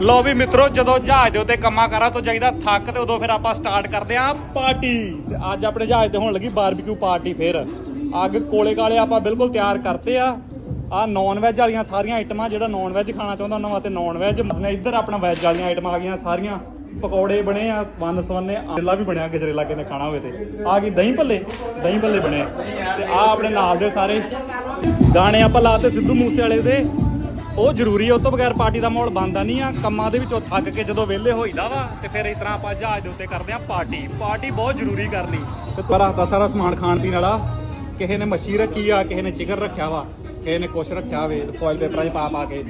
ਲੋ ਵੀ ਮਿੱਤਰੋ, ਜਦੋਂ ਜਹਾਜ਼ ਦੇ ਉੱਤੇ ਕੰਮਾਂ ਕਰਾਂ ਤੋਂ ਚਾਹੀਦਾ ਥੱਕ ਤੇ ਉਦੋਂ ਫਿਰ ਆਪਾਂ ਸਟਾਰਟ ਕਰਦੇ ਆਂ ਪਾਰਟੀ ਤੇ ਅੱਜ ਆਪਣੇ ਜਹਾਜ਼ ਤੇ ਹੋਣ ਲੱਗੀ ਬਾਰਬੀਕਿਊ ਪਾਰਟੀ ਫਿਰ। ਅੱਗ ਕੋਲੇ ਕਾਲੇ ਆਪਾਂ ਬਿਲਕੁਲ ਤਿਆਰ ਕਰਤੇ ਆ। ਆ ਨੌਨ ਵੈਜ ਵਾਲੀਆਂ ਸਾਰੀਆਂ ਆਈਟਮਾਂ ਜਿਹੜਾ ਨੌਨ ਵੈਜ ਖਾਣਾ ਚਾਹੁੰਦਾ ਉਹਨਾਂ ਵਾਸਤੇ ਨੌਨ ਵੈਜ ਇੱਧਰ ਆਪਣਾ ਵੈਜ ਵਾਲੀਆਂ ਆਈਟਮਾਂ ਆ ਗਈਆਂ ਸਾਰੀਆਂ। ਪਕੌੜੇ ਬਣੇ ਆ, ਵਨ ਸਵੰਨੇ ਆਲੂ ਵੀ ਬਣਿਆ ਗਜਰੇਲਾ ਕਿਨੇ ਖਾਣਾ ਹੋਵੇ ਤੇ। ਆ ਗਈ ਦਹੀਂ ਭੱਲੇ ਦਹੀਂ ਭੱਲੇ ਬਣੇ ਤੇ ਆ ਆਪਣੇ ਨਾਲ ਦੇ ਸਾਰੇ। ਗਾਣੇ ਆਪਾਂ ਲਾਤੇ ਸਿੱਧੂ ਮੂਸੇ ਵਾਲੇ ਦੇ। ਉਹ ਜ਼ਰੂਰੀ ਹੈ ਉਹ ਤੋਂ ਬਗੈਰ ਪਾਰਟੀ ਦਾ ਮਾਹੌਲ ਬਣਦਾ ਨਹੀਂ ਆ। ਕੰਮਾਂ ਦੇ ਵਿੱਚੋਂ ਥੱਕ ਕੇ ਜਦੋਂ ਵਿਹਲੇ ਹੋਈਦਾ ਵਾ, ਤੇ ਫਿਰ ਇਸ ਤਰ੍ਹਾਂ ਆਪਾਂ ਜਹਾਜ਼ ਦੇ ਉੱਤੇ ਕਰਦੇ ਆ ਪਾਰਟੀ। ਪਾਰਟੀ ਬਹੁਤ ਜ਼ਰੂਰੀ ਕਰਨੀ। ਤੇ ਪਰ ਹੱਥਾ ਸਾਰਾ ਸਮਾਨ ਖਾਣ ਪੀਣ ਵਾਲਾ, ਕਿਸੇ ਨੇ ਮੱਛੀ ਰੱਖੀ ਆ, ਕਿਸੇ ਨੇ ਚਿਕਨ ਰੱਖਿਆ ਵਾ, ਕਿਸੇ ਨੇ ਕੁਛ ਰੱਖਿਆ ਵੇ ਫੋਇਲ ਪੇਪਰਾਂ 'ਚ ਪਾ ਪਾ ਕੇ।